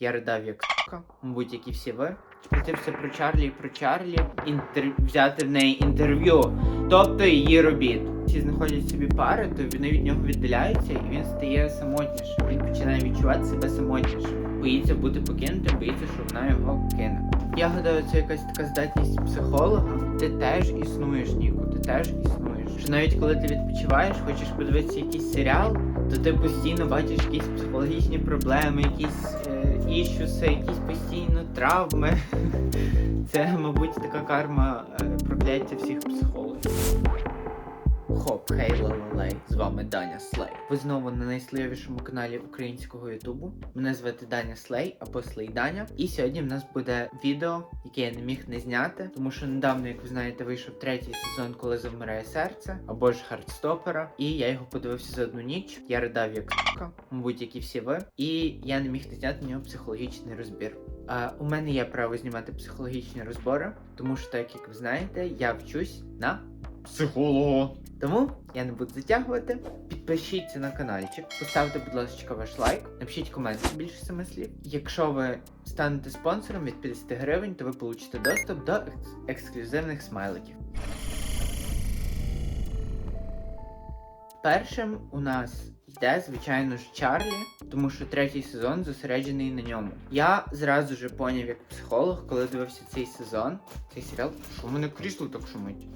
Я ридав як сука, мабуть, як і всі ви. Спросився про Чарлі і про Чарлі, інтер... взяти в неї інтерв'ю, тобто її робіт. Всі знаходять собі пари, то вони від нього віддаляються, і він стає самотнішим. Він починає відчувати себе самотнішим. Боїться бути покинутим, боїться, що вона його кине. Я гадаю, це якась така здатність психолога. Ти теж існуєш, Ніку, ти теж існуєш. Що навіть коли ти відпочиваєш, хочеш подивитися якийсь серіал, то ти постійно бачиш якісь психологічні проблеми, якісь іщуси, якісь постійно травми. Це, мабуть, така карма е, прокляття всіх психологів. Хоп, хей, лалалей, з вами Даня Слей. Ви знову на найсливішому каналі українського Ютубу. Мене звати Даня Слей або Слей Даня. І сьогодні в нас буде відео, яке я не міг не зняти, тому що недавно, як ви знаєте, вийшов третій сезон, коли завмирає серце, або ж Хардстопера. І я його подивився за одну ніч. Я ридав як сука, мабуть, як і всі ви. І я не міг не зняти на нього психологічний розбір. А, у мене є право знімати психологічні розбори, тому що, так як ви знаєте, я вчусь на психолога. Тому я не буду затягувати. Підпишіться на каналчик, поставте, будь ласка, ваш лайк, напишіть комент більше семи слів. Якщо ви станете спонсором від 50 гривень, то ви получите доступ до екс- ексклюзивних смайликів. Першим у нас йде, звичайно ж, Чарлі, тому що третій сезон зосереджений на ньому. Я зразу же поняв як психолог, коли дивився цей сезон, цей серіал, що в мене крісло так шумить.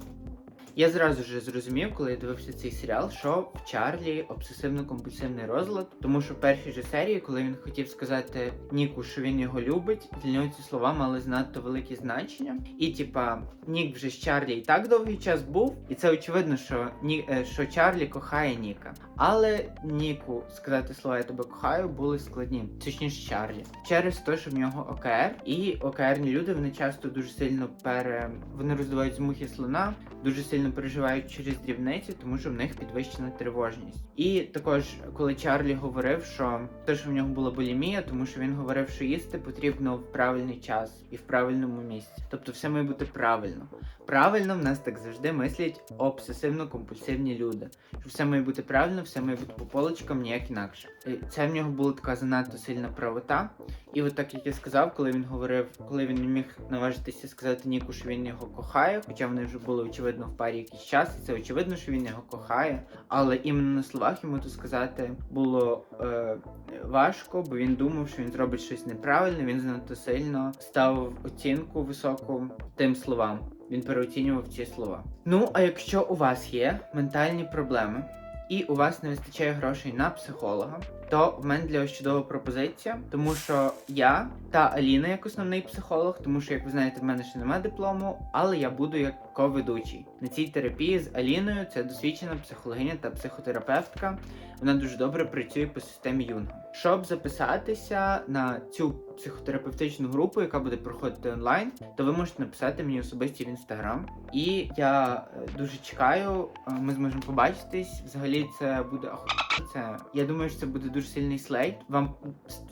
Я зразу ж зрозумів, коли я дивився цей серіал, що в Чарлі обсесивно-компульсивний розлад, тому що в першій же серії, коли він хотів сказати Ніку, що він його любить, для нього ці слова мали занадто велике значення. І типа Нік вже з Чарлі і так довгий час був, і це очевидно, що Ні, е, що Чарлі кохає Ніка. Але Ніку сказати слова я тебе кохаю були складні, точніше Чарлі. Через те, що в нього ОКР, і ОКРні люди вони часто дуже сильно пере вони роздувають з слона, дуже сильно переживають через дрібниці, тому що в них підвищена тривожність. І також, коли Чарлі говорив, що те, що в нього була булімія, тому що він говорив, що їсти потрібно в правильний час і в правильному місці. Тобто все має бути правильно. Правильно в нас так завжди мислять обсесивно-компульсивні люди. Що все має бути правильно, все має бути по полочкам, ніяк інакше. Це в нього була така занадто сильна правота. І от так як я сказав, коли він говорив, коли він не міг наважитися сказати Ніку, що він його кохає, хоча вони вже були очевидно в парі якийсь час, і це очевидно, що він його кохає. Але іменно на словах йому то сказати було е, важко, бо він думав, що він зробить щось неправильне. Він занадто сильно ставив оцінку високу тим словам. Він переоцінював ці слова. Ну, а якщо у вас є ментальні проблеми і у вас не вистачає грошей на психолога, то в мене для вас чудова пропозиція, тому що я та Аліна як основний психолог, тому що, як ви знаєте, в мене ще немає диплому, але я буду як ко-ведучий на цій терапії з Аліною. Це досвідчена психологиня та психотерапевтка. Вона дуже добре працює по системі Юнга. Щоб записатися на цю психотерапевтичну групу, яка буде проходити онлайн, то ви можете написати мені особисті в інстаграм. І я е, дуже чекаю. е, Ми зможемо побачитись. Взагалі, це буде оху... Це я думаю, що це буде дуже сильний слей. Вам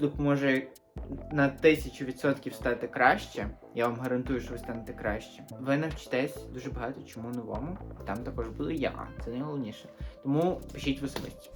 допоможе на тисячу відсотків стати краще. Я вам гарантую, що ви станете краще. Ви навчитесь дуже багато чому новому. Там також буду я. Це найголовніше. Тому пишіть в особисті.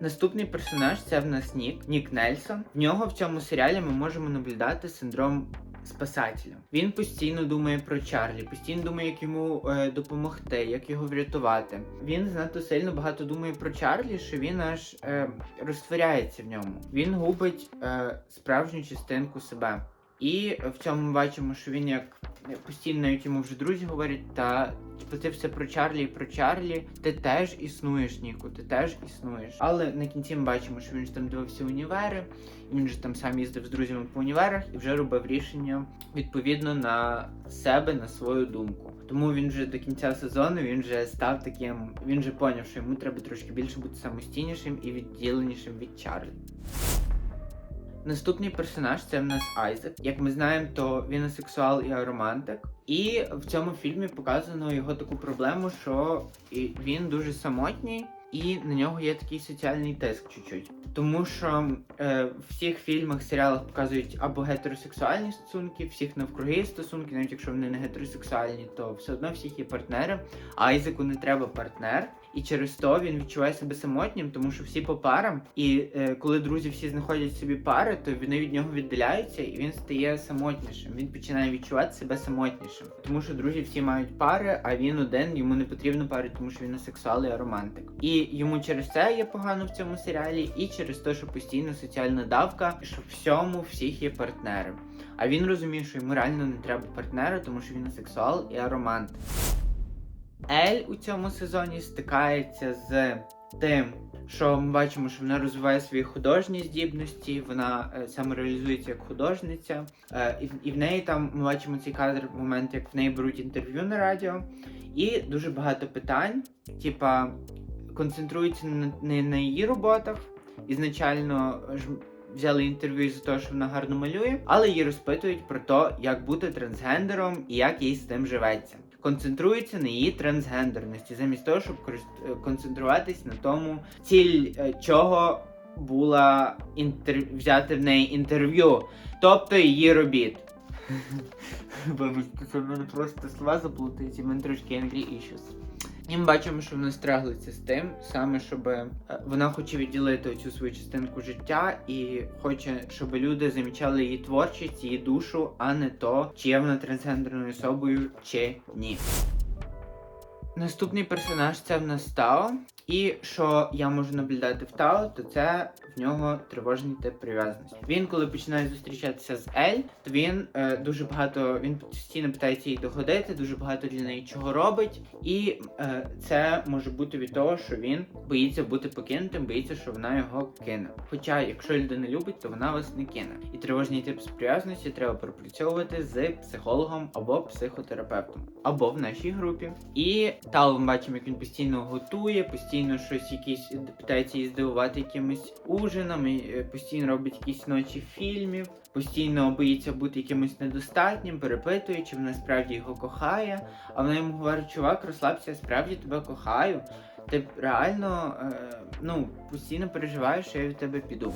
Наступний персонаж це в нас Нік, Нік Нельсон. В нього в цьому серіалі ми можемо наблюдати синдром спасателя. Він постійно думає про Чарлі, постійно думає, як йому е, допомогти, як його врятувати. Він занадто сильно багато думає про Чарлі, що він аж е, розтворяється в ньому. Він губить е, справжню частинку себе. І в цьому бачимо, що він як постійно навіть йому вже друзі говорять, та типу, ти все про Чарлі і про Чарлі, ти теж існуєш, Ніку, ти теж існуєш. Але на кінці ми бачимо, що він ж там дивився універи, і він же там сам їздив з друзями по універах і вже робив рішення відповідно на себе, на свою думку. Тому він вже до кінця сезону він вже став таким. Він вже поняв, що йому треба трошки більше бути самостійнішим і відділенішим від Чарлі. Наступний персонаж це в нас Айзек. Як ми знаємо, то він асексуал і аромантик. І в цьому фільмі показано його таку проблему, що він дуже самотній, і на нього є такий соціальний тиск чуть-чуть. Тому що е, в всіх фільмах, серіалах показують або гетеросексуальні стосунки, всіх навкруги стосунки, навіть якщо вони не гетеросексуальні, то все одно всіх є партнери. Айзеку не треба партнер. І через то він відчуває себе самотнім, тому що всі по парам. І е, коли друзі всі знаходять собі пари, то вони від нього віддаляються, і він стає самотнішим. Він починає відчувати себе самотнішим, тому що друзі всі мають пари, а він один йому не потрібно пари, тому що він асексуал і аромантик. І йому через це є погано в цьому серіалі, і через те, що постійно соціальна давка, що всьому всіх є партнери. А він розуміє, що йому реально не треба партнера, тому що він асексуал і аромант. Ель у цьому сезоні стикається з тим, що ми бачимо, що вона розвиває свої художні здібності, вона е, самореалізується як художниця. Е, і, в- і в неї там ми бачимо цей кадр, момент, як в неї беруть інтерв'ю на радіо, і дуже багато питань, типа концентруються на, не на її роботах. Ізначально ж взяли інтерв'ю за те, що вона гарно малює, але її розпитують про те, як бути трансгендером і як їй з тим живеться. Концентруються на її трансгендерності, замість того, щоб е, концентруватись на тому, ціль е, чого була інтер... взяти в неї інтерв'ю, тобто її робіт. Вибачте, це мене просто слова заплутаються, в мене трошки angry issues. І ми бачимо, що вона стряглиться з тим, саме щоб е, вона хоче відділити цю свою частинку життя і хоче, щоб люди замічали її творчість, її душу, а не то, чи є вона трансгендерною особою, чи ні. Наступний персонаж це в нас Тао. І що я можу наблюдати в Тао, то це в нього тривожний тип прив'язаності. Він, коли починає зустрічатися з Ель, то він е, дуже багато він постійно питається їй догодити, дуже багато для неї чого робить. І е, це може бути від того, що він боїться бути покинутим, боїться, що вона його кине. Хоча, якщо людина любить, то вона вас не кине. І тривожний тип прив'язаності треба пропрацьовувати з психологом або психотерапевтом, або в нашій групі. І Тао ми бачимо, як він постійно готує, постійно щось якісь питається її здивувати якимось ужинами, і постійно робить якісь ночі фільмів, постійно боїться бути якимось недостатнім, перепитує, чи вона справді його кохає. А вона йому говорить, чувак, розслабся, я справді тебе кохаю. Ти реально е, ну, постійно переживаєш, що я від тебе піду.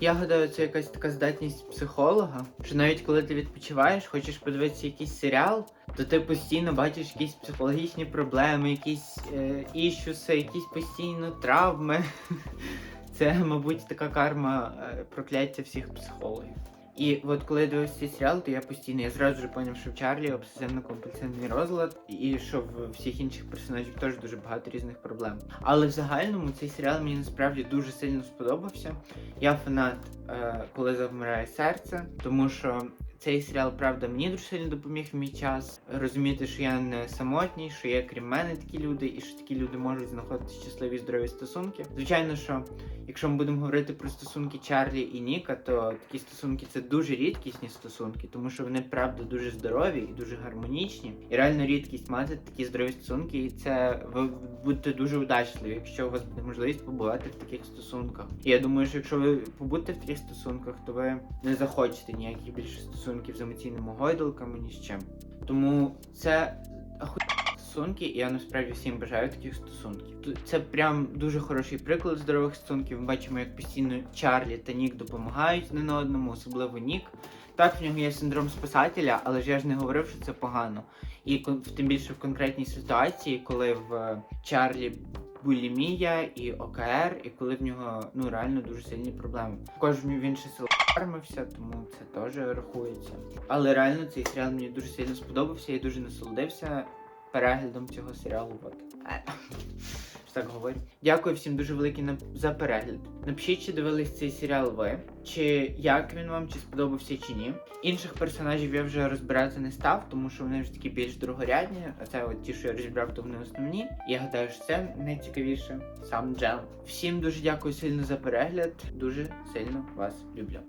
Я гадаю, це якась така здатність психолога, що навіть коли ти відпочиваєш, хочеш подивитися якийсь серіал, то ти постійно бачиш якісь психологічні проблеми, якісь е, іщуси, якісь постійно травми. Це, мабуть, така карма е, прокляття всіх психологів. І от коли дивився цей серіал, то я постійно я зразу ж зрозумів, що в Чарлі обсесивно-компульсивний розлад, і що в всіх інших персонажів теж дуже багато різних проблем. Але в загальному цей серіал мені насправді дуже сильно сподобався. Я фанат, е, коли завмирає серце, тому що цей серіал, правда, мені дуже сильно допоміг мій час розуміти, що я не самотній, що є крім мене такі люди, і що такі люди можуть знаходити щасливі здорові стосунки. Звичайно, що якщо ми будемо говорити про стосунки Чарлі і Ніка, то такі стосунки це дуже рідкісні стосунки, тому що вони правда дуже здорові і дуже гармонічні. І реально рідкість мати такі здорові стосунки, і це ви будете дуже удачливі, якщо у вас буде можливість побувати в таких стосунках. І я думаю, що якщо ви побудете в таких стосунках, то ви не захочете ніяких більше стосунків з емоційними гойдалками, ні з чим. Тому це стосунки, і я насправді всім бажаю таких стосунків. Це прям дуже хороший приклад здорових стосунків. Ми бачимо, як постійно Чарлі та Нік допомагають один одному, особливо Нік. Так, в нього є синдром спасателя, але ж я ж не говорив, що це погано. І тим більше в конкретній ситуації, коли в е, Чарлі булімія і ОКР, і коли в нього ну реально дуже сильні проблеми. Також він ще сил фармився, тому це теж рахується. Але реально цей серіал мені дуже сильно сподобався і дуже насолодився переглядом цього серіалу. От. Так говорю. Дякую всім дуже велике за перегляд. Напишіть, чи дивились цей серіал ви, чи як він вам, чи сподобався, чи ні. Інших персонажів я вже розбирати не став, тому що вони вже такі більш другорядні. А це от ті, що я розібрав, то вони основні. Я гадаю, що це найцікавіше. Сам Джел. Всім дуже дякую сильно за перегляд. Дуже сильно вас люблю.